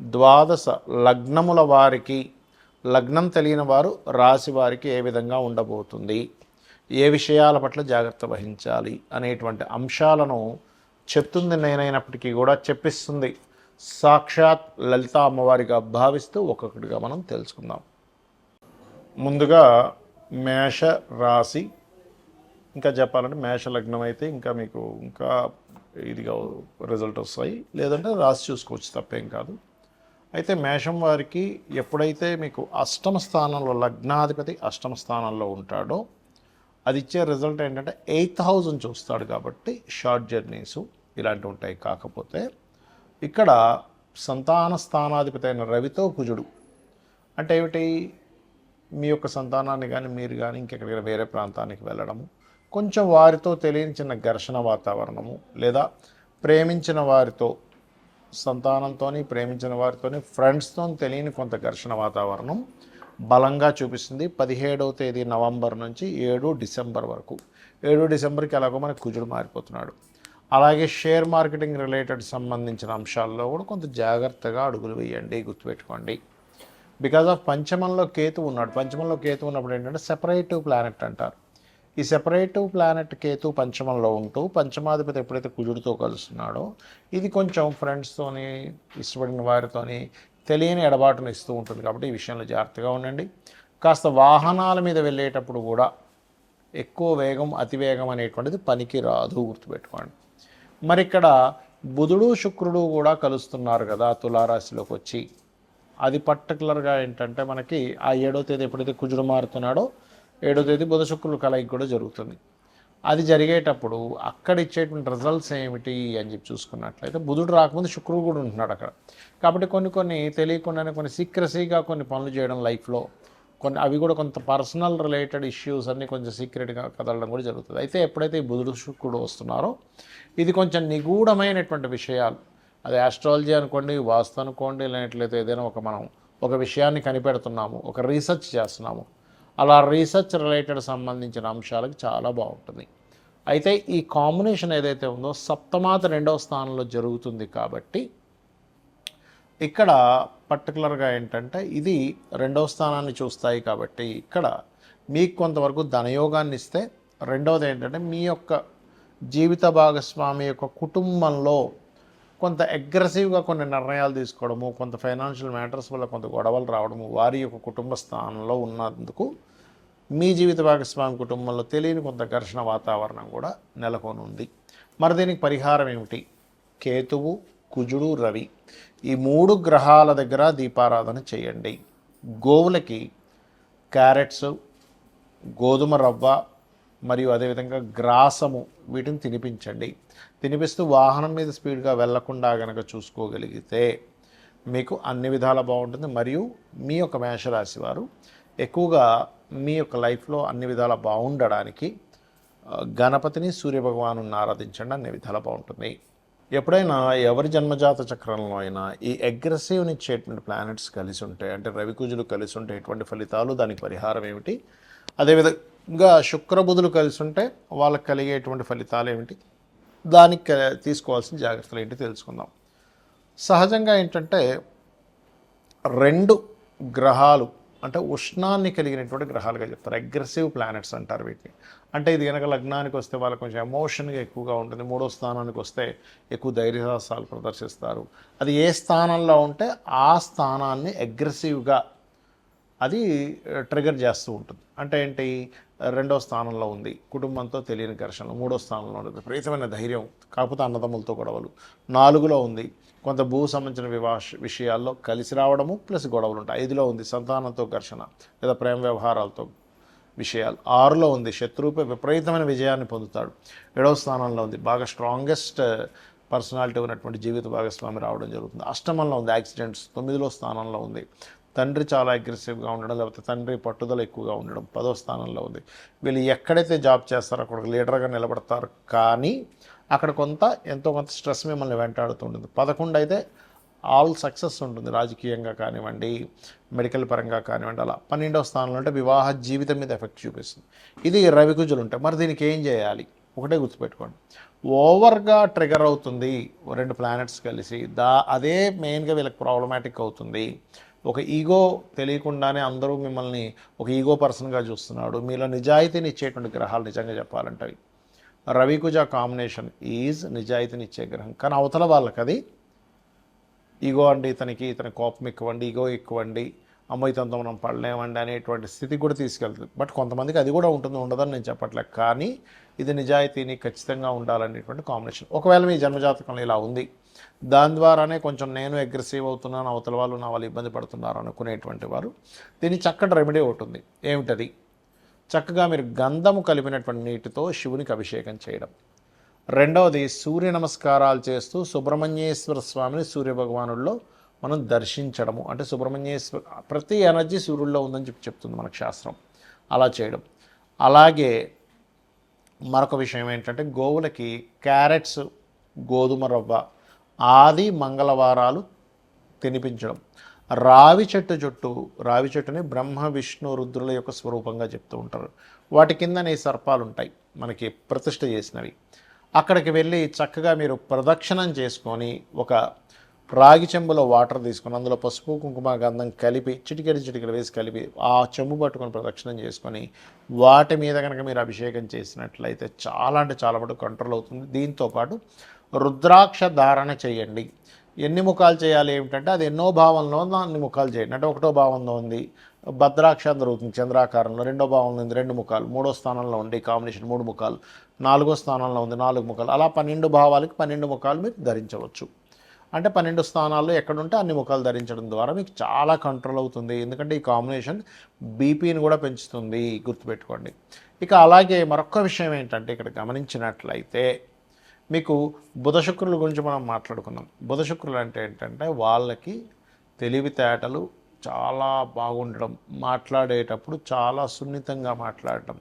ద్వాదశ లగ్నముల వారికి లగ్నం తెలియని వారు రాశి వారికి ఏ విధంగా ఉండబోతుంది ఏ విషయాల పట్ల జాగ్రత్త వహించాలి అనేటువంటి అంశాలను చెప్తుంది నేనైనప్పటికీ కూడా చెప్పిస్తుంది. సాక్షాత్ లలిత అమ్మవారిగా భావిస్తూ ఒక్కొక్కటిగా మనం తెలుసుకుందాం. ముందుగా మేష రాశి ఇంకా చెప్పాలంటే మేష లగ్నం అయితే ఇంకా మీకు ఇంకా ఇదిగా రిజల్ట్ వస్తాయి. లేదంటే రాసి చూసుకోవచ్చు తప్పేం కాదు. అయితే మేషం వారికి ఎప్పుడైతే మీకు అష్టమ స్థానంలో లగ్నాధిపతి అష్టమ స్థానంలో ఉంటాడో అది ఇచ్చే రిజల్ట్ ఏంటంటే ఎయిత్ థౌజండ్ చూస్తాడు కాబట్టి షార్ట్ జర్నీసు ఇలాంటివి ఉంటాయి. కాకపోతే ఇక్కడ సంతాన స్థానాధిపతి అయిన రవితో కుజుడు. అంటే ఏమిటి? మీ యొక్క సంతానాన్ని కానీ మీరు కానీ ఇంకెక్కడికైనా వేరే ప్రాంతానికి వెళ్ళడము కొంచెం వారితో తెలియని చిన్న ఘర్షణ వాతావరణము లేదా ప్రేమించిన వారితో సంతానంతోని ప్రేమించిన వారితోని ఫ్రెండ్స్తో తెలియని కొంత ఘర్షణ వాతావరణం బలంగా చూపిస్తుంది. పదిహేడవ తేదీ నవంబర్ నుంచి ఏడు డిసెంబర్ వరకు. ఏడు డిసెంబర్కి ఎలాగో మనకు కుజుడు మారిపోతున్నాడు. అలాగే షేర్ మార్కెటింగ్ రిలేటెడ్ సంబంధించిన అంశాల్లో కూడా కొంత జాగ్రత్తగా అడుగులు వేయండి గుర్తుపెట్టుకోండి. బికాజ్ ఆఫ్ పంచమంలో కేతు ఉన్నాడు. పంచమంలో కేతు ఉన్నప్పుడు ఏంటంటే సెపరేటివ్ ప్లానెట్ అంటారు. ఈ సెపరేటివ్ ప్లానెట్ కేతు పంచమంలో ఉంటూ పంచమాధిపతి ఎప్పుడైతే కుజుడితో కలుస్తున్నాడో ఇది కొంచెం ఫ్రెండ్స్తోని ఇష్టపడిన వారితోని తెలియని ఎడబాటును ఇస్తూ ఉంటుంది. కాబట్టి ఈ విషయంలో జాగ్రత్తగా ఉండండి. కాస్త వాహనాల మీద వెళ్ళేటప్పుడు కూడా ఎక్కువ వేగం అతివేగం అనేటువంటిది పనికి రాదు గుర్తుపెట్టుకోండి. మరి ఇక్కడ బుధుడు శుక్రుడు కూడా కలుస్తున్నారు కదా తులారాశిలోకి వచ్చి. అది పర్టికులర్గా ఏంటంటే మనకి ఆ ఏడో తేదీ ఎప్పుడైతే కుజుడు మారుతున్నాడో ఏడో తేదీ బుధ శుక్రుల కలయిక కూడా జరుగుతుంది. అది జరిగేటప్పుడు అక్కడ ఇచ్చేటువంటి రిజల్ట్స్ ఏమిటి అని చెప్పి చూసుకున్నట్లయితే బుధుడు రాకముందు శుక్రుడు కూడా ఉంటున్నాడు అక్కడ. కాబట్టి కొన్ని కొన్ని తెలియకుండానే కొన్ని సీక్రసీగా కొన్ని పనులు చేయడం లైఫ్లో కొన్ని అవి కూడా కొంత పర్సనల్ రిలేటెడ్ ఇష్యూస్ అన్నీ కొంచెం సీక్రెట్గా కదలడం కూడా జరుగుతుంది. అయితే ఎప్పుడైతే ఈ బుధుడు శుక్రుడు వస్తున్నారో ఇది కొంచెం నిగూఢమైనటువంటి విషయాలు. అది ఆస్ట్రాలజీ అనుకోండి వాస్తు అనుకోండి లేనట్లయితే ఏదైనా ఒక మనం ఒక విషయాన్ని కనిపెడుతున్నాము ఒక రీసెర్చ్ చేస్తున్నాము. అలా రీసెర్చ్ రిలేటెడ్ సంబంధించిన అంశాలకు చాలా బాగుంటుంది. అయితే ఈ కాంబినేషన్ ఏదైతే ఉందో సప్తమాత రెండవ స్థానంలో జరుగుతుంది కాబట్టి ఇక్కడ పర్టికులర్గా ఏంటంటే ఇది రెండవ స్థానాన్ని చూస్తాయి కాబట్టి ఇక్కడ మీకు కొంతవరకు ధనయోగాన్ని ఇస్తే రెండవది ఏంటంటే మీ యొక్క జీవిత భాగస్వామి యొక్క కుటుంబంలో కొంత అగ్రెసివ్గా కొన్ని నిర్ణయాలు తీసుకోవడము కొంత ఫైనాన్షియల్ మ్యాటర్స్ వల్ల కొంత గొడవలు రావడము వారి యొక్క కుటుంబ స్థానంలో ఉన్నందుకు మీ జీవిత భాగస్వామి కుటుంబంలో తెలియని కొంత ఘర్షణ వాతావరణం కూడా నెలకొని ఉంది మరి దీనికి పరిహారం ఏమిటి? కేతువు కుజుడు రవి ఈ మూడు గ్రహాల దగ్గర దీపారాధన చేయండి. గోవులకి క్యారెట్స్ గోధుమ రవ్వ మరియు అదేవిధంగా గ్రాసము వీటిని తినిపించండి. తినిపిస్తూ వాహనం మీద స్పీడ్గా వెళ్ళకుండా గనక చూసుకోగలిగితే మీకు అన్ని విధాల బాగుంటుంది. మరియు మీ యొక్క మేషరాశి వారు ఎక్కువగా మీ యొక్క లైఫ్లో అన్ని విధాల బాగుండడానికి గణపతిని సూర్యభగవాను ఆరాధించండి. అన్ని విధాల బాగుంటుంది. ఎప్పుడైనా ఎవరి జన్మజాత చక్రంలో అయినా ఈ అగ్రెసివ్ ఇచ్చేటువంటి ప్లానెట్స్ కలిసి ఉంటాయి అంటే రవికుజులు కలిసి ఉంటే ఎటువంటి ఫలితాలు దానికి పరిహారం ఏమిటి? అదేవిధంగా ఇంకా శుక్రబుధులు కలిసి ఉంటే వాళ్ళకి కలిగేటువంటి ఫలితాలు ఏమిటి? దానికి క- తీసుకోవాల్సిన జాగ్రత్తలు ఏంటి తెలుసుకుందాం. సహజంగా ఏంటంటే రెండు గ్రహాలు అంటే ఉష్ణాన్ని కలిగినటువంటి గ్రహాలుగా చెప్తారు. అగ్రెసివ్ ప్లానెట్స్ అంటారు వీటిని. అంటే ఇది కనుక లగ్నానికి వస్తే వాళ్ళకి కొంచెం ఎమోషన్గా ఎక్కువగా ఉంటుంది. మూడో స్థానానికి వస్తే ఎక్కువ ధైర్యసాహసాలు ప్రదర్శిస్తారు. అది ఏ స్థానంలో ఉంటే ఆ స్థానాన్ని అగ్రెసివ్గా అది ట్రిగర్ చేస్తూ ఉంటుంది. అంటే ఏంటి? రెండో స్థానంలో ఉంది. కుటుంబంతో తెలియని ఘర్షణలు. మూడో స్థానంలో ఉంది విపరీతమైన ధైర్యం కాకపోతే అన్నదమ్ములతో గొడవలు. నాలుగులో ఉంది. కొంత భూ సంబంధించిన వివాహ విషయాల్లో కలిసి రావడము ప్లస్ గొడవలు ఉంటాయి. ఐదులో ఉంది సంతానంతో ఘర్షణ లేదా ప్రేమ వ్యవహారాలతో విషయాలు. ఆరులో ఉంది శత్రువుపై విపరీతమైన విజయాన్ని పొందుతాడు. ఏడవ స్థానంలో ఉంది. బాగా స్ట్రాంగెస్ట్ పర్సనాలిటీ uh, ఉన్నటువంటి జీవిత భాగస్వామి రావడం జరుగుతుంది. అష్టమంలో ఉంది. యాక్సిడెంట్స్ తొమ్మిదిలో స్థానంలో ఉంది. తండ్రి చాలా అగ్రెసివ్గా ఉండడం లేకపోతే తండ్రి పట్టుదల ఎక్కువగా ఉండడం పదో స్థానంలో ఉంది. వీళ్ళు ఎక్కడైతే జాబ్ చేస్తారో అక్కడ లీడర్గా నిలబడతారు. కానీ అక్కడ కొంత ఎంతో కొంత స్ట్రెస్ మిమ్మల్ని వెంటాడుతుంటుంది పదకొండు అయితే ఆల్ సక్సెస్ ఉంటుంది. రాజకీయంగా కానివ్వండి మెడికల్ పరంగా కానివ్వండి అలా. పన్నెండవ స్థానంలో అంటే వివాహ జీవితం మీద ఎఫెక్ట్ చూపిస్తుంది. ఇది రవికుజులు ఉంటాయి మరి దీనికి ఏం చేయాలి? ఒకటే గుర్తుపెట్టుకోండి. ఓవర్గా ట్రిగర్ అవుతుంది. రెండు ప్లానెట్స్ కలిసి దా అదే మెయిన్గా వీళ్ళకి ప్రాబ్లమాటిక్ అవుతుంది. ఒక ఈగో తెలియకుండానే అందరూ మిమ్మల్ని ఒక ఈగో పర్సన్గా చూస్తున్నాడు. మీలో నిజాయితీని ఇచ్చేటువంటి గ్రహాలు నిజంగా చెప్పాలంటే రవికుజ కాంబినేషన్ ఈజ్ నిజాయితీని ఇచ్చే గ్రహం. కానీ అవతల వాళ్ళకి అది ఈగో అండి ఇతనికి ఇతని కోపం ఎక్కువండి ఈగో ఎక్కువండి అమ్మ ఇతనితో మనం పడలేమండి అనేటువంటి స్థితి కూడా తీసుకెళ్తుంది. బట్ కొంతమందికి అది కూడా ఉంటుంది ఉండదని నేను చెప్పట్లేదు. కానీ ఇది నిజాయితీని ఖచ్చితంగా ఉండాలనేటువంటి కాంబినేషన్ ఒకవేళ మీ జన్మజాతకంలో ఇలా ఉంది దాని ద్వారానే కొంచెం నేను అగ్రెసివ్ అవుతున్నాను అవతల వాళ్ళు నా వాళ్ళు ఇబ్బంది పడుతున్నారు అనుకునేటువంటి వారు దీని చక్కటి రెమెడీ ఒకటి ఉంది. ఏమిటది? చక్కగా మీరు గంధము కలిపినటువంటి నీటితో శివునికి అభిషేకం చేయడం. రెండవది సూర్య నమస్కారాలు చేస్తూ సుబ్రహ్మణ్యేశ్వర స్వామిని సూర్య భగవానుల్లో మనం దర్శించడము. అంటే సుబ్రహ్మణ్యేశ్వర ప్రతి ఎనర్జీ సూర్యుల్లో ఉందని చెప్పి చెప్తుంది మనకు శాస్త్రం. అలా చేయడం. అలాగే మరొక విషయం ఏంటంటే గోవులకి క్యారెట్స్ గోధుమ రవ్వ ఆది మంగళవారాలు తినిపించడం. రావి చెట్టు చుట్టూ రావి చెట్టుని బ్రహ్మ విష్ణు రుద్రుల యొక్క స్వరూపంగా చెప్తూ ఉంటారు. వాటి కిందనే సర్పాలు ఉంటాయి మనకి ప్రతిష్ట చేసినవి. అక్కడికి వెళ్ళి చక్కగా మీరు ప్రదక్షిణం చేసుకొని ఒక రాగి చెంబులో వాటర్ తీసుకొని అందులో పసుపు కుంకుమ గంధం కలిపి చిటికెడి చిటికెడు వేసి కలిపి ఆ చెంబు పట్టుకొని ప్రదక్షిణం చేసుకొని వాటి మీద కనుక మీరు అభిషేకం చేసినట్లయితే చాలా అంటే చాలా మటుకు కంట్రోల్ అవుతుంది. దీంతో పాటు రుద్రాక్ష ధారణ చేయండి. ఎన్ని ముఖాలు చేయాలి ఏమిటంటే అది ఎన్నో భావంలో అన్ని ముఖాలు చేయండి. అంటే ఒకటో భావంలో ఉంది భద్రాక్ష దొరుకుతుంది చంద్రాకారంలో రెండో భావంలో ఉంది రెండు ముఖాలు మూడో స్థానంలో ఉంది కాంబినేషన్ మూడు ముఖాలు నాలుగో స్థానంలో ఉంది నాలుగు ముఖాలు అలా పన్నెండు భావాలకి పన్నెండు ముఖాలు మీరు ధరించవచ్చు. అంటే పన్నెండు స్థానాల్లో ఎక్కడుంటే అన్ని ముఖాలు ధరించడం ద్వారా మీకు చాలా కంట్రోల్ అవుతుంది. ఎందుకంటే ఈ కాంబినేషన్ బీపీని కూడా పెంచుతుంది. గుర్తుపెట్టుకోండి. ఇక అలాగే మరొక విషయం ఏంటంటే ఇక్కడ గమనించినట్లయితే మీకు బుధ శుక్రుల గురించి మనం మాట్లాడుకున్నాం. బుధ శుక్రులు అంటే ఏంటంటే వాళ్ళకి తెలివితేటలు చాలా బాగుండడం మాట్లాడేటప్పుడు చాలా సున్నితంగా మాట్లాడటం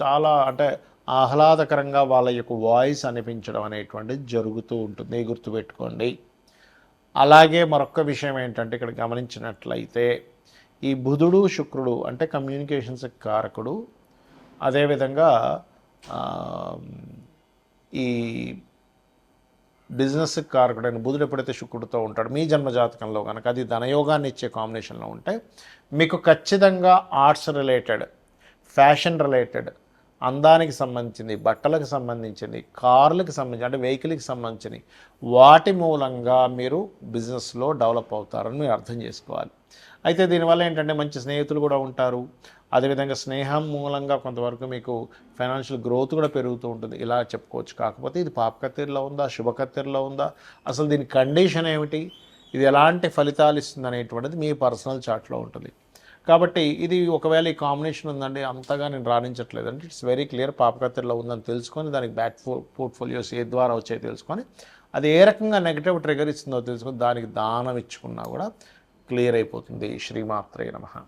చాలా అంటే ఆహ్లాదకరంగా వాళ్ళ యొక్క వాయిస్ అనిపించడం అనేటువంటిది జరుగుతూ ఉంటుంది. గుర్తుపెట్టుకోండి. అలాగే మరొక విషయం ఏంటంటే ఇక్కడ గమనించినట్లయితే ఈ బుధుడు శుక్రుడు అంటే కమ్యూనికేషన్స్ కారకుడు అదేవిధంగా ఈ బిజినెస్ కారకుడైన బుధుడు ఎప్పుడైతే శుక్రుడితో ఉంటాడు మీ జన్మ జాతకంలో కనుక అది ధనయోగాన్ని ఇచ్చే కాంబినేషన్లో ఉంటే మీకు ఖచ్చితంగా ఆర్ట్స్ రిలేటెడ్ ఫ్యాషన్ రిలేటెడ్ అందానికి సంబంధించింది బట్టలకు సంబంధించింది కార్లకు సంబంధించి అంటే వెహికల్కి సంబంధించింది వాటి మూలంగా మీరు బిజినెస్లో డెవలప్ అవుతారని మీరు అర్థం చేసుకోవాలి. అయితే దీనివల్ల ఏంటంటే మంచి స్నేహితులు కూడా ఉంటారు. అదేవిధంగా స్నేహం మూలంగా కొంతవరకు మీకు ఫైనాన్షియల్ గ్రోత్ కూడా పెరుగుతూ ఉంటుంది. ఇలా చెప్పుకోవచ్చు. కాకపోతే ఇది పాపకత్తిరిలో ఉందా? శుభకత్తిరిలో ఉందా? అసలు దీని కండిషన్ ఏమిటి? ఇది ఎలాంటి ఫలితాలు ఇస్తుంది అనేటువంటిది మీ పర్సనల్ చార్ట్లో ఉంటుంది. కాబట్టి ఇది ఒకవేళ ఈ కాంబినేషన్ ఉందండి అంతగా నేను రాణించట్లేదు అంటే ఇట్స్ వెరీ క్లియర్ పాపకత్తిలో ఉందని తెలుసుకొని దానికి బ్యాక్ పోర్ట్ఫోలియోస్ ఏ ద్వారా వచ్చాయో తెలుసుకొని అది ఏ రకంగా నెగిటివ్ ట్రిగర్ ఇస్తుందో తెలుసుకొని దానికి దానం ఇచ్చుకున్నా కూడా క్లియర్ అయిపోతుంది. శ్రీమాత్రే నమహా